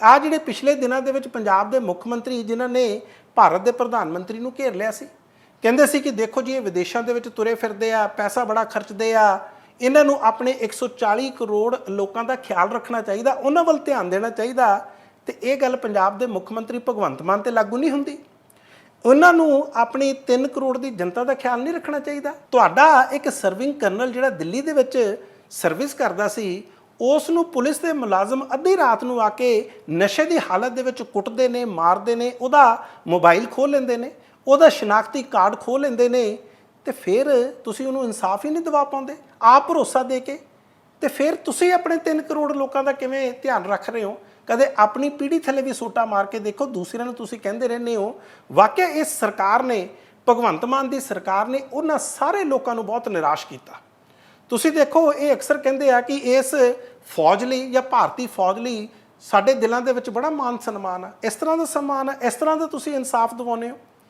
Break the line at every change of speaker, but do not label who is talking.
ਆ ਜਿਹੜੇ ਪਿਛਲੇ ਦਿਨਾਂ ਦੇ ਵਿੱਚ ਪੰਜਾਬ ਦੇ ਮੁੱਖ ਮੰਤਰੀ ਜਿਨ੍ਹਾਂ ਨੇ ਭਾਰਤ ਦੇ ਪ੍ਰਧਾਨ ਮੰਤਰੀ ਨੂੰ ਘੇਰ ਲਿਆ ਸੀ, ਕਹਿੰਦੇ ਸੀ ਕਿ ਦੇਖੋ ਜੀ, ਇਹ ਵਿਦੇਸ਼ਾਂ ਦੇ ਵਿੱਚ ਤੁਰੇ ਫਿਰਦੇ ਆ, ਪੈਸਾ ਬੜਾ ਖਰਚਦੇ ਆ, ਇਹਨਾਂ ਨੂੰ ਆਪਣੇ 140 ਕਰੋੜ ਲੋਕਾਂ ਦਾ ਖਿਆਲ ਰੱਖਣਾ ਚਾਹੀਦਾ, ਉਹਨਾਂ ਵੱਲ ਧਿਆਨ ਦੇਣਾ ਚਾਹੀਦਾ ਤੇ ਇਹ ਗੱਲ ਪੰਜਾਬ ਦੇ ਮੁੱਖ ਮੰਤਰੀ ਭਗਵੰਤ ਮਾਨ ਤੇ ਲਾਗੂ ਨਹੀਂ ਹੁੰਦੀ। ਉਹਨਾਂ ਨੂੰ ਆਪਣੀ 3 ਕਰੋੜ ਦੀ ਜਨਤਾ ਦਾ ਖਿਆਲ ਨਹੀਂ ਰੱਖਣਾ ਚਾਹੀਦਾ। ਤੁਹਾਡਾ ਇੱਕ ਸਰਵਿੰਗ ਕਰਨਲ ਜਿਹੜਾ ਦਿੱਲੀ ਦੇ ਵਿੱਚ ਸਰਵਿਸ ਕਰਦਾ ਸੀ ਉਸ ਨੂੰ ਪੁਲਿਸ ਦੇ ਮੁਲਾਜ਼ਮ ਅੱਧੀ ਰਾਤ ਨੂੰ ਆ ਕੇ ਨਸ਼ੇ ਦੀ ਹਾਲਤ ਦੇ ਵਿੱਚ ਕੁੱਟਦੇ ਨੇ, ਮਾਰਦੇ ਨੇ, ਉਹਦਾ ਮੋਬਾਈਲ ਖੋਹ ਲੈਂਦੇ ਨੇ, ਉਹਦਾ ਸ਼ਨਾਖਤੀ ਕਾਰਡ ਖੋਹ ਲੈਂਦੇ ਨੇ ਤੇ ਫਿਰ ਤੁਸੀਂ ਉਹਨੂੰ ਇਨਸਾਫ ਹੀ ਨਹੀਂ ਦਿਵਾ ਪਾਉਂਦੇ, ਆਪ ਭਰੋਸਾ ਦੇ ਕੇ ਤੇ ਫਿਰ ਤੁਸੀਂ ਆਪਣੇ 3 ਕਰੋੜ ਲੋਕਾਂ ਦਾ ਕਿਵੇਂ ਧਿਆਨ ਰੱਖ ਰਹੇ ਹੋ? ਕਦੇ ਆਪਣੀ ਪੀੜ੍ਹੀ ਥੱਲੇ ਵੀ ਸੋਟਾ ਮਾਰ ਕੇ ਦੇਖੋ, ਦੂਸਰਿਆਂ ਨੂੰ ਤੁਸੀਂ ਕਹਿੰਦੇ ਰਹਿੰਦੇ ਹੋ, ਵਾਕਿਆ ਇਸ ਸਰਕਾਰ ਨੇ, ਭਗਵੰਤ ਮਾਨ ਦੀ ਸਰਕਾਰ ਨੇ ਉਹਨਾਂ ਸਾਰੇ ਲੋਕਾਂ ਨੂੰ ਬਹੁਤ ਨਿਰਾਸ਼ ਕੀਤਾ। ਤੁਸੀਂ ਦੇਖੋ, ਇਹ ਅਕਸਰ ਕਹਿੰਦੇ ਆ ਕਿ ਇਸ ਫੌਜ ਲਈ ਜਾਂ ਭਾਰਤੀ ਫੌਜ ਲਈ ਸਾਡੇ ਦਿਲਾਂ ਦੇ ਵਿੱਚ ਬੜਾ ਮਾਨ ਸਨਮਾਨ ਆ। ਇਸ ਤਰ੍ਹਾਂ ਦਾ ਸਨਮਾਨ ਆ, ਇਸ ਤਰ੍ਹਾਂ ਦਾ ਤੁਸੀਂ ਇਨਸਾਫ ਦਿਵਾਉਂਦੇ ਹੋ।